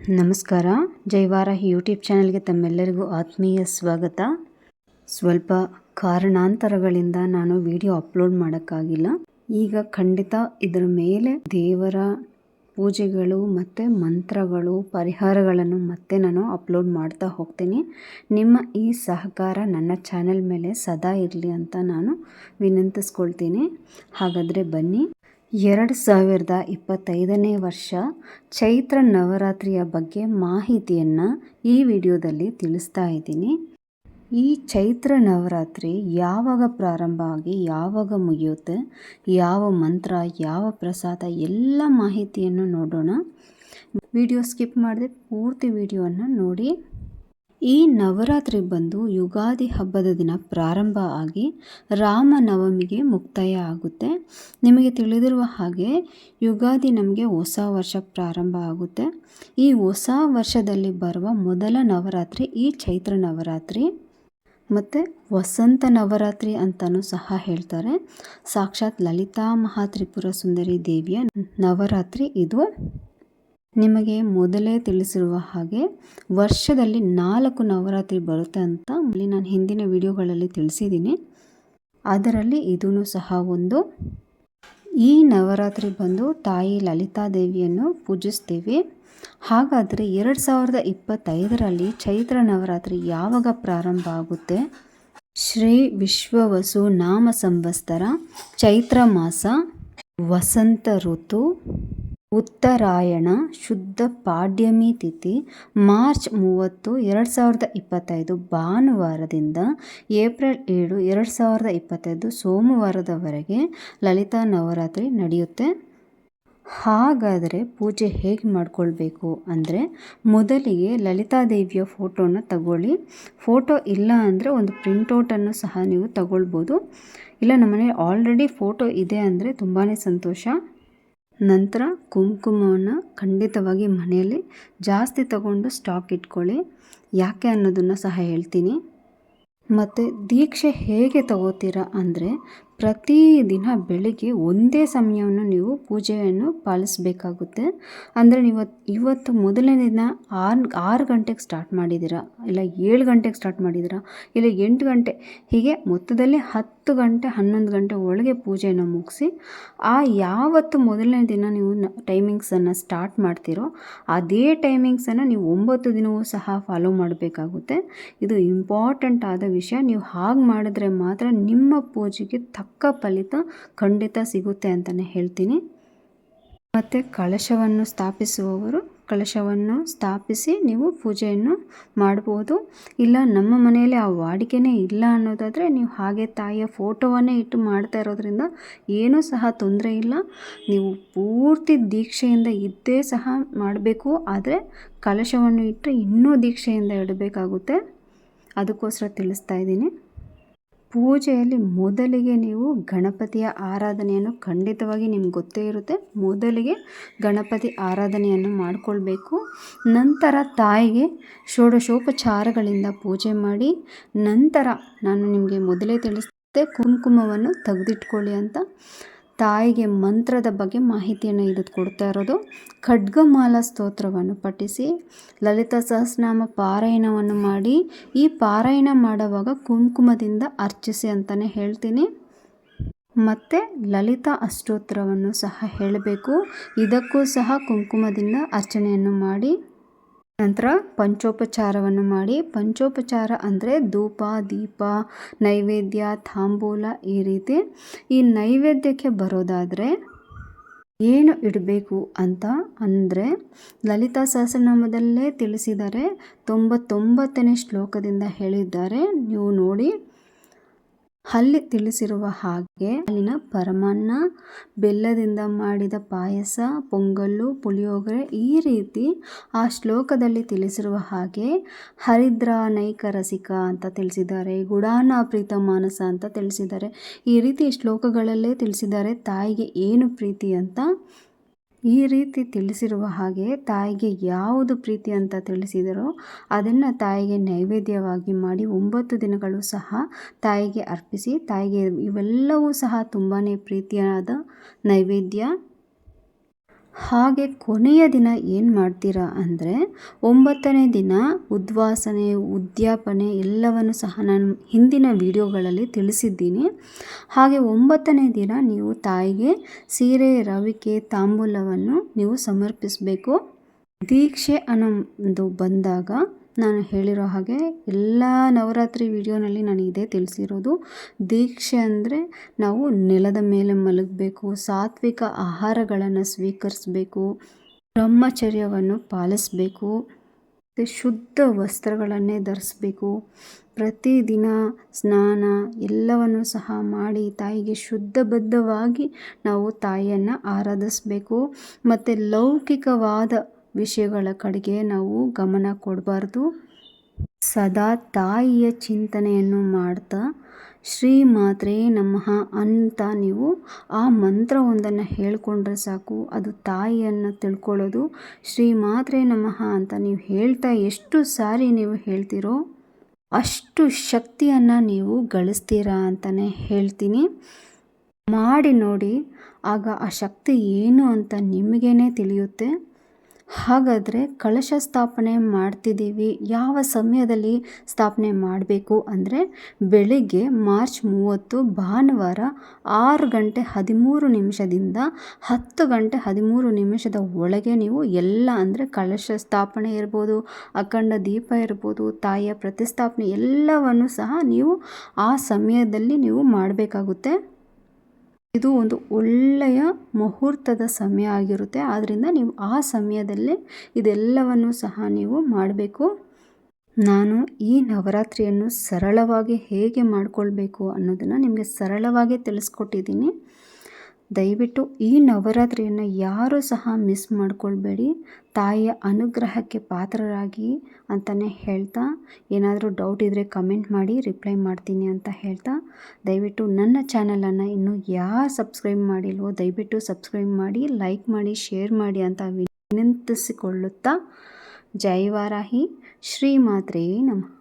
ನಮಸ್ಕಾರ. ಜೈವಾರ ಯೂಟ್ಯೂಬ್ ಚಾನಲ್ಗೆ ತಮ್ಮೆಲ್ಲರಿಗೂ ಆತ್ಮೀಯ ಸ್ವಾಗತ. ಸ್ವಲ್ಪ ಕಾರಣಾಂತರಗಳಿಂದ ನಾನು ವಿಡಿಯೋ ಅಪ್ಲೋಡ್ ಮಾಡೋಕ್ಕಾಗಿಲ್ಲ. ಈಗ ಖಂಡಿತ ಇದರ ಮೇಲೆ ದೇವರ ಪೂಜೆಗಳು ಮತ್ತು ಮಂತ್ರಗಳು, ಪರಿಹಾರಗಳನ್ನು ಮತ್ತೆ ನಾನು ಅಪ್ಲೋಡ್ ಮಾಡ್ತಾ ಹೋಗ್ತೀನಿ. ನಿಮ್ಮ ಈ ಸಹಕಾರ ನನ್ನ ಚಾನೆಲ್ ಮೇಲೆ ಸದಾ ಇರಲಿ ಅಂತ ನಾನು ವಿನಂತಿಸ್ಕೊಳ್ತೀನಿ. ಹಾಗಾದರೆ ಬನ್ನಿ. ಎರಡು ಸಾವಿರದ ಇಪ್ಪತ್ತೈದನೇ ವರ್ಷ ಚೈತ್ರ ನವರಾತ್ರಿಯ ಬಗ್ಗೆ ಮಾಹಿತಿಯನ್ನು ಈ ವಿಡಿಯೋದಲ್ಲಿ ತಿಳಿಸ್ತಾ ಇದ್ದೀನಿ. ಈ ಚೈತ್ರ ನವರಾತ್ರಿ ಯಾವಾಗ ಪ್ರಾರಂಭ ಆಗಿ ಯಾವಾಗ ಮುಗಿಯುತ್ತೆ, ಯಾವ ಮಂತ್ರ, ಯಾವ ಪ್ರಸಾದ, ಎಲ್ಲ ಮಾಹಿತಿಯನ್ನು ನೋಡೋಣ. ವಿಡಿಯೋ ಸ್ಕಿಪ್ ಮಾಡದೆ ಪೂರ್ತಿ ವಿಡಿಯೋವನ್ನು ನೋಡಿ. ಈ ನವರಾತ್ರಿ ಬಂದು ಯುಗಾದಿ ಹಬ್ಬದ ದಿನ ಪ್ರಾರಂಭ ಆಗಿ ರಾಮನವಮಿಗೆ ಮುಕ್ತಾಯ ಆಗುತ್ತೆ. ನಿಮಗೆ ತಿಳಿದಿರುವ ಹಾಗೆ ಯುಗಾದಿ ನಮಗೆ ಹೊಸ ವರ್ಷ ಪ್ರಾರಂಭ ಆಗುತ್ತೆ. ಈ ಹೊಸ ವರ್ಷದಲ್ಲಿ ಬರುವ ಮೊದಲ ನವರಾತ್ರಿ ಈ ಚೈತ್ರ ನವರಾತ್ರಿ. ಮತ್ತು ವಸಂತ ನವರಾತ್ರಿ ಅಂತಲೂ ಸಹ ಹೇಳ್ತಾರೆ. ಸಾಕ್ಷಾತ್ ಲಲಿತಾ ಮಹಾತ್ರಿಪುರ ಸುಂದರಿ ದೇವಿಯ ನವರಾತ್ರಿ ಇದು. ನಿಮಗೆ ಮೊದಲೇ ತಿಳಿಸಿರುವ ಹಾಗೆ ವರ್ಷದಲ್ಲಿ ನಾಲ್ಕು ನವರಾತ್ರಿ ಬರುತ್ತೆ ಅಂತ ಅಲ್ಲಿ ನಾನು ಹಿಂದಿನ ವಿಡಿಯೋಗಳಲ್ಲಿ ತಿಳಿಸಿದ್ದೀನಿ. ಅದರಲ್ಲಿ ಇದೂ ಸಹ ಒಂದು. ಈ ನವರಾತ್ರಿ ಬಂದು ತಾಯಿ ಲಲಿತಾ ದೇವಿಯನ್ನು ಪೂಜಿಸ್ತೀವಿ. ಹಾಗಾದರೆ ಎರಡು ಸಾವಿರದ ಇಪ್ಪತ್ತೈದರಲ್ಲಿ ಚೈತ್ರ ನವರಾತ್ರಿ ಯಾವಾಗ ಪ್ರಾರಂಭ ಆಗುತ್ತೆ? ಶ್ರೀ ವಿಶ್ವವಸು ನಾಮ ಸಂವತ್ಸರ, ಚೈತ್ರ ಮಾಸ, ವಸಂತ ಋತು ಉತ್ತರಾಯಣ ಶುದ್ಧ ಪಾಡ್ಯಮಿ ತಿಥಿ ಮಾರ್ಚ್ ಮೂವತ್ತು, ಎರಡು ಸಾವಿರದ ಇಪ್ಪತ್ತೈದು ಭಾನುವಾರದಿಂದ ಏಪ್ರಿಲ್ ಏಳು, ಎರಡು ಸಾವಿರದ ಇಪ್ಪತ್ತೈದು ಸೋಮವಾರದವರೆಗೆ ಲಲಿತಾ ನವರಾತ್ರಿ ನಡೆಯುತ್ತೆ. ಹಾಗಾದರೆ ಪೂಜೆ ಹೇಗೆ ಮಾಡಿಕೊಳ್ಬೇಕು ಅಂದರೆ ಮೊದಲಿಗೆ ಲಲಿತಾದೇವಿಯ ಫೋಟೋನ ತಗೊಳ್ಳಿ. ಫೋಟೋ ಇಲ್ಲ ಅಂದರೆ ಒಂದು ಪ್ರಿಂಟೌಟನ್ನು ಸಹ ನೀವು ತಗೊಳ್ಬೋದು. ಇಲ್ಲ ನಮ್ಮನೆ ಆಲ್ರೆಡಿ ಫೋಟೋ ಇದೆ ಅಂದರೆ ತುಂಬಾ ಸಂತೋಷ. ನಂತರ ಕುಂಕುಮವನ್ನು ಖಂಡಿತವಾಗಿ ಮನೆಯಲ್ಲಿ ಜಾಸ್ತಿ ತಗೊಂಡು ಸ್ಟಾಕ್ ಇಟ್ಕೊಳ್ಳಿ. ಯಾಕೆ ಅನ್ನೋದನ್ನು ಸಹ ಹೇಳ್ತೀನಿ. ಮತ್ತು ದೀಕ್ಷೆ ಹೇಗೆ ತಗೋತೀರಾ ಅಂದರೆ ಪ್ರತಿದಿನ ಬೆಳಿಗ್ಗೆ ಒಂದೇ ಸಮಯವನ್ನು ನೀವು ಪೂಜೆಯನ್ನು ಪಾಲಿಸಬೇಕಾಗುತ್ತೆ. ಅಂದರೆ ನೀವು ಇವತ್ತು ಮೊದಲನೇ ದಿನ ಆರು ಆರು ಗಂಟೆಗೆ ಸ್ಟಾರ್ಟ್ ಮಾಡಿದ್ದೀರಾ? ಇಲ್ಲ ಏಳು ಗಂಟೆಗೆ ಸ್ಟಾರ್ಟ್ ಮಾಡಿದ್ದೀರಾ? ಇಲ್ಲ ಎಂಟು ಗಂಟೆ? ಹೀಗೆ ಮೊತ್ತದಲ್ಲಿ ಹತ್ತು ಗಂಟೆ, ಹನ್ನೊಂದು ಗಂಟೆ ಒಳಗೆ ಪೂಜೆಯನ್ನು ಮುಗಿಸಿ, ಆ ಯಾವತ್ತು ಮೊದಲನೇ ದಿನ ನೀವು ಟೈಮಿಂಗ್ಸನ್ನು ಸ್ಟಾರ್ಟ್ ಮಾಡ್ತೀರೋ, ಅದೇ ಟೈಮಿಂಗ್ಸನ್ನು ನೀವು ಒಂಬತ್ತು ದಿನವೂ ಸಹ ಫಾಲೋ ಮಾಡಬೇಕಾಗುತ್ತೆ. ಇದು ಇಂಪಾರ್ಟೆಂಟ್ ಆದ ವಿಷಯ. ನೀವು ಹಾಗೆ ಮಾಡಿದ್ರೆ ಮಾತ್ರ ನಿಮ್ಮ ಪೂಜೆಗೆ ತಕ್ಕ ಫಲಿತ ಖಂಡಿತ ಸಿಗುತ್ತೆ ಅಂತಲೇ ಹೇಳ್ತೀನಿ. ಮತ್ತು ಕಳಶವನ್ನು ಸ್ಥಾಪಿಸುವವರು, ಕಳಶವನ್ನು ಸ್ಥಾಪಿಸಿ ನೀವು ಪೂಜೆಯನ್ನು ಮಾಡ್ಬೋದು. ಇಲ್ಲ, ನಮ್ಮ ಮನೆಯಲ್ಲಿ ಆ ವಾಡಿಕೆನೇ ಇಲ್ಲ ಅನ್ನೋದಾದರೆ ನೀವು ಹಾಗೆ ತಾಯಿಯ ಫೋಟೋವನ್ನೇ ಇಟ್ಟು ಮಾಡ್ತಾ ಇರೋದ್ರಿಂದ ಏನೂ ಸಹ ತೊಂದರೆ ಇಲ್ಲ. ನೀವು ಪೂರ್ತಿ ದೀಕ್ಷೆಯಿಂದ ಇದ್ದೇ ಸಹ ಮಾಡಬೇಕು. ಆದರೆ ಕಲಶವನ್ನು ಇಟ್ಟರೆ ಇನ್ನೂ ದೀಕ್ಷೆಯಿಂದ ಇಡಬೇಕಾಗುತ್ತೆ. ಅದಕ್ಕೋಸ್ಕರ ತಿಳಿಸ್ತಾ ಇದ್ದೀನಿ. ಪೂಜೆಯಲ್ಲಿ ಮೊದಲಿಗೆ ನೀವು ಗಣಪತಿಯ ಆರಾಧನೆಯನ್ನು ಖಂಡಿತವಾಗಿ ನಿಮ್ಗೆ ಗೊತ್ತೇ ಇರುತ್ತೆ. ಮೊದಲಿಗೆ ಗಣಪತಿ ಆರಾಧನೆಯನ್ನು ಮಾಡಿಕೊಳ್ಬೇಕು. ನಂತರ ತಾಯಿಗೆ ಷೋಡಶೋಪಚಾರಗಳಿಂದ ಪೂಜೆ ಮಾಡಿ, ನಂತರ ನಾನು ನಿಮಗೆ ಮೊದಲೇ ತಿಳಿಸಿದೆ ಕುಂಕುಮವನ್ನು ತೆಗೆದಿಟ್ಕೊಳ್ಳಿ ಅಂತ. ತಾಯಿಗೆ ಮಂತ್ರದ ಬಗ್ಗೆ ಮಾಹಿತಿಯನ್ನು ಇದು ಕೊಡ್ತಾ ಇರೋದು. ಖಡ್ಗಮಾಲ ಸ್ತೋತ್ರವನ್ನು ಪಠಿಸಿ, ಲಲಿತ ಸಹಸ್ರನಾಮ ಪಾರಾಯಣವನ್ನು ಮಾಡಿ, ಈ ಪಾರಾಯಣ ಮಾಡುವಾಗ ಕುಂಕುಮದಿಂದ ಅರ್ಚಿಸಿ ಅಂತಲೇ ಹೇಳ್ತೀನಿ. ಮತ್ತು ಲಲಿತ ಅಷ್ಟೋತ್ರವನ್ನು ಸಹ ಹೇಳಬೇಕು. ಇದಕ್ಕೂ ಸಹ ಕುಂಕುಮದಿಂದ ಅರ್ಚನೆಯನ್ನು ಮಾಡಿ. ನಂತರ ಪಂಚೋಪಚಾರವನ್ನು ಮಾಡಿ. ಪಂಚೋಪಚಾರ ಅಂದರೆ ಧೂಪ, ದೀಪ, ನೈವೇದ್ಯ, ತಾಂಬೂಲ ಈ ರೀತಿ. ಈ ನೈವೇದ್ಯಕ್ಕೆ ಬರೋದಾದರೆ ಏನು ಇಡಬೇಕು ಅಂತ ಅಂದರೆ ಲಲಿತಾ ಸಹಸ್ರನಾಮದಲ್ಲೇ ತಿಳಿಸಿದ್ದಾರೆ. ತೊಂಬತ್ತೊಂಬತ್ತನೇ ಶ್ಲೋಕದಿಂದ ಹೇಳಿದ್ದಾರೆ. ನೀವು ನೋಡಿ. ಅಲ್ಲಿ ತಿಳಿಸಿರುವ ಹಾಗೆ ಅಲ್ಲಿನ ಪರಮಾನ್ನ ಬೆಲ್ಲದಿಂದ ಮಾಡಿದ ಪಾಯಸ, ಪೊಂಗಲ್ಲು, ಪುಳಿಯೋಗರೆ ಈ ರೀತಿ ಆ ಶ್ಲೋಕದಲ್ಲಿ ತಿಳಿಸಿರುವ ಹಾಗೆ ಹರಿದ್ರ ನೈಕ ರಸಿಕ ಅಂತ ತಿಳಿಸಿದ್ದಾರೆ ಗುಡಾನ ಪ್ರೀತ ಮಾನಸ ಅಂತ ತಿಳಿಸಿದ್ದಾರೆ. ಈ ರೀತಿ ಶ್ಲೋಕಗಳಲ್ಲೇ ತಿಳಿಸಿದ್ದಾರೆ ತಾಯಿಗೆ ಏನು ಪ್ರೀತಿ ಅಂತ ಈ ರೀತಿ ತಿಳಿಸಿರುವ ಹಾಗೆ ತಾಯಿಗೆ ಯಾವುದು ಪ್ರೀತಿ ಅಂತ ತಿಳಿಸಿದರೋ ಅದನ್ನು ತಾಯಿಗೆ ನೈವೇದ್ಯವಾಗಿ ಮಾಡಿ ಒಂಬತ್ತು ದಿನಗಳು ಸಹ ತಾಯಿಗೆ ಅರ್ಪಿಸಿ, ತಾಯಿಗೆ ಇವೆಲ್ಲವೂ ಸಹ ತುಂಬಾ ಪ್ರೀತಿಯಾದ ನೈವೇದ್ಯ. ಹಾಗೆ ಕೊನೆಯ ದಿನ ಏನು ಮಾಡ್ತೀರಾ ಅಂದರೆ ಒಂಬತ್ತನೇ ದಿನ ಉದ್ವಾಸನೆ, ಉದ್ಯಾಪನೆ ಎಲ್ಲವನ್ನು ಸಹ ನಾನು ಹಿಂದಿನ ವಿಡಿಯೋಗಳಲ್ಲಿ ತಿಳಿಸಿದ್ದೀನಿ. ಹಾಗೆ ಒಂಬತ್ತನೇ ದಿನ ನೀವು ತಾಯಿಗೆ ಸೀರೆ, ರವಿಕೆ, ತಾಂಬೂಲವನ್ನು ನೀವು ಸಮರ್ಪಿಸಬೇಕು. ದೀಕ್ಷೆ ಅನ್ನೋ ಒಂದು ಬಂದಾಗ ನಾನು ಹೇಳಿರೋ ಹಾಗೆ ಎಲ್ಲ ನವರಾತ್ರಿ ವಿಡಿಯೋನಲ್ಲಿ ನಾನು ಇದೇ ತಿಳಿಸಿರೋದು. ದೀಕ್ಷೆ ಅಂದರೆ ನಾವು ನೆಲದ ಮೇಲೆ ಮಲಗಬೇಕು, ಸಾತ್ವಿಕ ಆಹಾರಗಳನ್ನು ಸ್ವೀಕರಿಸಬೇಕು, ಬ್ರಹ್ಮಚರ್ಯವನ್ನು ಪಾಲಿಸಬೇಕು ಶುದ್ಧ ವಸ್ತ್ರಗಳನ್ನೇ ಧರಿಸ್ಬೇಕು. ಪ್ರತಿದಿನ ಸ್ನಾನ ಎಲ್ಲವನ್ನು ಸಹ ಮಾಡಿ ತಾಯಿಗೆ ಶುದ್ಧಬದ್ಧವಾಗಿ ನಾವು ತಾಯಿಯನ್ನು ಆರಾಧಿಸಬೇಕು. ಮತ್ತು ಲೌಕಿಕವಾದ ವಿಷಯಗಳ ಕಡೆಗೆ ನಾವು ಗಮನ ಕೊಡಬಾರ್ದು. ಸದಾ ತಾಯಿಯ ಚಿಂತನೆಯನ್ನು ಮಾಡ್ತಾ, ಶ್ರೀ ಮಾತ್ರೇ ನಮಃ ಅಂತ ನೀವು ಆ ಮಂತ್ರವೊಂದನ್ನು ಹೇಳ್ಕೊಂಡ್ರೆ ಸಾಕು. ಅದು ತಾಯಿಯನ್ನು ತಿಳ್ಕೊಳ್ಳೋದು, ಶ್ರೀ ಮಾತ್ರೇ ನಮಃ ಅಂತ ನೀವು ಹೇಳ್ತಾ ಎಷ್ಟು ಸಾರಿ ನೀವು ಹೇಳ್ತೀರೋ ಅಷ್ಟು ಶಕ್ತಿಯನ್ನು ನೀವು ಗಳಿಸ್ತೀರಾ ಅಂತಲೇ ಹೇಳ್ತೀನಿ. ಮಾಡಿ ನೋಡಿ, ಆಗ ಆ ಶಕ್ತಿ ಏನು ಅಂತ ನಿಮಗೇ ತಿಳಿಯುತ್ತೆ. ಹಾಗಾದರೆ ಕಳಶ ಸ್ಥಾಪನೆ ಮಾಡ್ತಿದ್ದೀವಿ. ಯಾವ ಸಮಯದಲ್ಲಿ ಸ್ಥಾಪನೆ ಮಾಡಬೇಕು ಅಂದರೆ ಬೆಳಿಗ್ಗೆ ಮಾರ್ಚ್ ಮೂವತ್ತು ಭಾನುವಾರ ಆರು ಗಂಟೆ ಹದಿಮೂರು ನಿಮಿಷದಿಂದ ಹತ್ತು ಗಂಟೆ ಹದಿಮೂರು ನಿಮಿಷದ ಒಳಗೆ ನೀವು ಎಲ್ಲ ಅಂದರೆ ಕಳಶ ಸ್ಥಾಪನೆ ಇರ್ಬೋದು, ಅಖಂಡ ದೀಪ ಇರ್ಬೋದು, ತಾಯಿಯ ಪ್ರತಿಸ್ಥಾಪನೆ ಎಲ್ಲವನ್ನು ಸಹ ನೀವು ಆ ಸಮಯದಲ್ಲಿ ನೀವು ಮಾಡಬೇಕಾಗುತ್ತೆ. ಇದು ಒಂದು ಒಳ್ಳೆಯ ಮುಹೂರ್ತದ ಸಮಯ ಆಗಿರುತ್ತೆ. ಆದ್ದರಿಂದ ನೀವು ಆ ಸಮಯದಲ್ಲೇ ಇದೆಲ್ಲವನ್ನು ಸಹ ನೀವು ಮಾಡಬೇಕು. ನಾನು ಈ ನವರಾತ್ರಿಯನ್ನು ಸರಳವಾಗಿ ಹೇಗೆ ಮಾಡಿಕೊಳ್ಬೇಕು ಅನ್ನೋದನ್ನು ನಿಮಗೆ ಸರಳವಾಗಿ ತಿಳಿಸ್ಕೊಟ್ಟಿದ್ದೀನಿ. ದಯವಿಟ್ಟು ಈ ನವರಾತ್ರಿಯನ್ನು ಯಾರೂ ಸಹ ಮಿಸ್ ಮಾಡ್ಕೊಳ್ಬೇಡಿ. ತಾಯಿಯ ಅನುಗ್ರಹಕ್ಕೆ ಪಾತ್ರರಾಗಿ ಅಂತಲೇ ಹೇಳ್ತಾ, ಏನಾದರೂ ಡೌಟ್ ಇದ್ದರೆ ಕಮೆಂಟ್ ಮಾಡಿ ರಿಪ್ಲೈ ಮಾಡ್ತೀನಿ ಅಂತ ಹೇಳ್ತಾ, ದಯವಿಟ್ಟು ನನ್ನ ಚಾನಲನ್ನು ಇನ್ನೂ ಯಾರು ಸಬ್ಸ್ಕ್ರೈಬ್ ಮಾಡಿಲ್ವೋ ದಯವಿಟ್ಟು ಸಬ್ಸ್ಕ್ರೈಬ್ ಮಾಡಿ ಲೈಕ್ ಮಾಡಿ ಶೇರ್ ಮಾಡಿ ಅಂತ ವಿನಂತಿಸಿಕೊಳ್ಳುತ್ತಾ, ಜೈ ವಾರಾಹಿ ಶ್ರೀಮಾತ್ರೇ ನಮಃ.